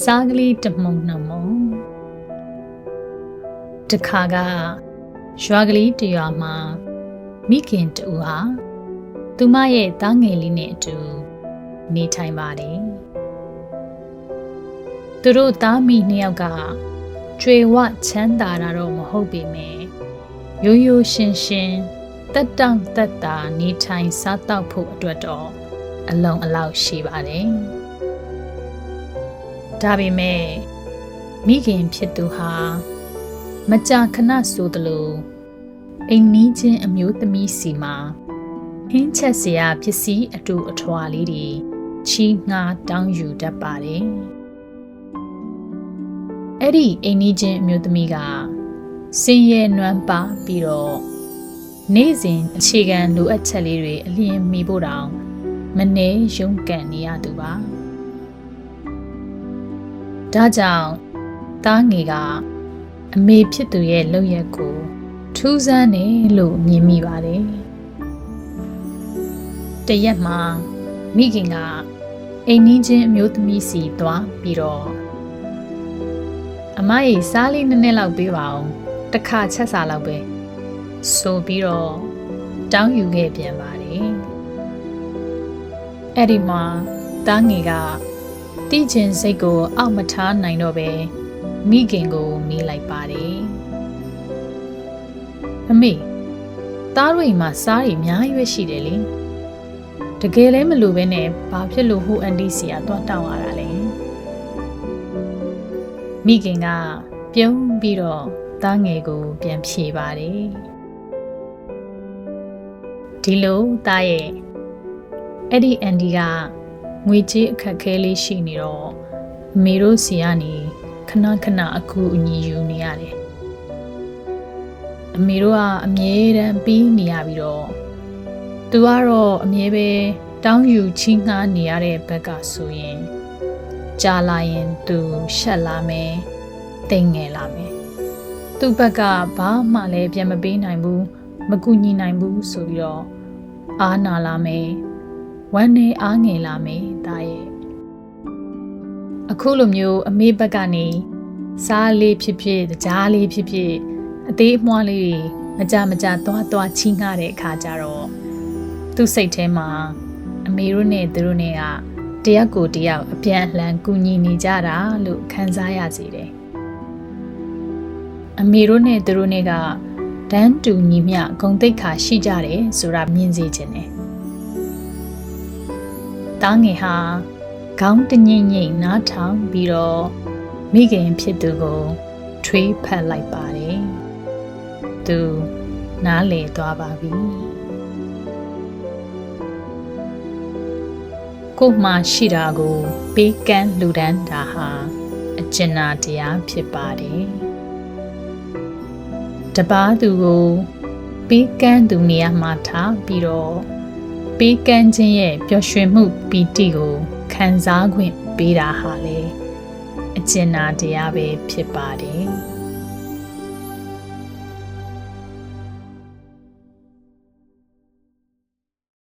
စားကလေးတမုံနှမုံတခါကရွာကလေးတရွာမှာမိခင်တူဟာသူမရဲ့သားငယ်လေးနဲ့အတူနေထိုင်ပါတယ်သူတို့သားမိနှစ်ယောက်ကကျွေဝချမ်းသာတာတော့မဟုတ်ပေမဲ့ရိုးရိုးရှင်းရှင်းတက်တောင့်တက်တာနေထိုင်စားတောက်ဖို့အတွက်တော့အလုံးအလောက်ရှိပါတယ် ဒါပေမဲ့မိခင်ဖြစ်သူဟာမကြာခဏဆိုသလိုအိမ်နီးချင်းအမျိုးသမီးစီမှာဟင်းချက်စရာပစ္စည်းအတူအထွာလေးတွေချီးငှားတောင်းယူတတ်ပါတယ်အဲ့ဒီအိမ်နီးချင်းအမျိုးသမီးကစင်ရဲနွမ်းပါပြီးတော့နေ့စဉ်အခြေခံလိုအပ်ချက်လေးတွေအလျင်မီဖို့တောင်မနေရုန်းကန်နေရသူပါ ဒါကြောင့်သားငယ်ကအမေဖြစ်သူရဲ့လုပ်ရက်ကိုထူးဆန်းတယ်လို့မြင်မိပါတယ်တရက်မှာမိခင်ကအိမ်နီးချင်းအမျိုးသမီးစီသွားပြီးတော့အမရေစားလေးနည်းနည်းလောက်ပေးပါအောင်တစ်ခါချက်စားလောက်ပဲဆိုပြီးတော့တောင်းယူခဲ့ပြန်ပါတယ်အဲ့ဒီမှာတားငယ်က တီးချင်စိတ်ကိုအောက်မထားနိုင်တော့ပဲမိခင်ကိုမေးလိုက်ပါတယ်အမေသားတို့အိမ်မှာစားရီအများကြီးပဲရှိတယ်လေတကယ်လည်းမလို့ပဲနဲ့ဘာဖြစ်လို့ဟိုအန်တီစီကသွားတောင်းရတာလဲမိခင်ကပြုံးပြီးတော့သားငယ်ကိုပြန်ဖြေပါတယ်ဒီလိုသားရဲ့အဲ့ဒီအန်ဒီက ငွေကြေးအခက်ခဲလေးရှိနေတော့အမေတို့စီကနေခဏခဏအကူအညီယူနေရတယ်အမေတို့ကအမြဲတမ်းပြီးနေရပြီးတော့သူကတော့အမြဲပဲတောင်းယူချင်းငှားနေရတဲ့ဘက်ကဆိုရင်ကြာလာရင်သူရှက်လာမယ်တိမ်ငယ်လာမယ်သူ့ဘက်ကဘာမှလည်းပြန်မပေးနိုင်ဘူးမကူညီနိုင်ဘူးဆိုပြီးတော့အားနာလာမယ် ဝမ်းနေအားငယ်လာမယ်ဒါရဲ့အခုလိုမျိုးအမေဘက်ကနေစားလေးဖြစ်ဖြစ်ကြားလေးဖြစ်ဖြစ်အသေးအမွှားလေးတွေမကြမကြသွားသွားချီးငှားတဲ့အခါကျတော့သူ့စိတ်ထဲမှာအမေတို့နဲ့သူတို့နဲ့ကတယောက်ကိုတယောက်အပြန်အလှန်ကူညီနေကြတာလို့ခံစားရစေတယ်အမေတို့နဲ့သူတို့နဲ့ကတန်းတူညီမျှဂုံတိတ်ခါရှိကြတယ်ဆိုတာမြင်စေခြင်းတယ် တားငယ်ဟာခေါင်းတငိမ့်ငိမ့်နားထောင်ပြီးတော့မိခင်ဖြစ်သူကိုထွေးဖက်လိုက်ပါတယ်။သူနားလေသွားပါပြီ။ကိုမှရှိတာကိုပေးကမ်းလူဒန်းတာဟာအကျဉ်းနာတရားဖြစ်ပါတယ်။တပားသူကိုပေးကမ်းသူနေရာမှာထားပြီးတော့ ပေးကမ်းခြင်းရဲ့ပျော်ရွှင်မှုပီတိကိုခံစားခွင့်ပေးတာဟာလေအကျဉ်းနာတရားပဲဖြစ်ပါတယ်။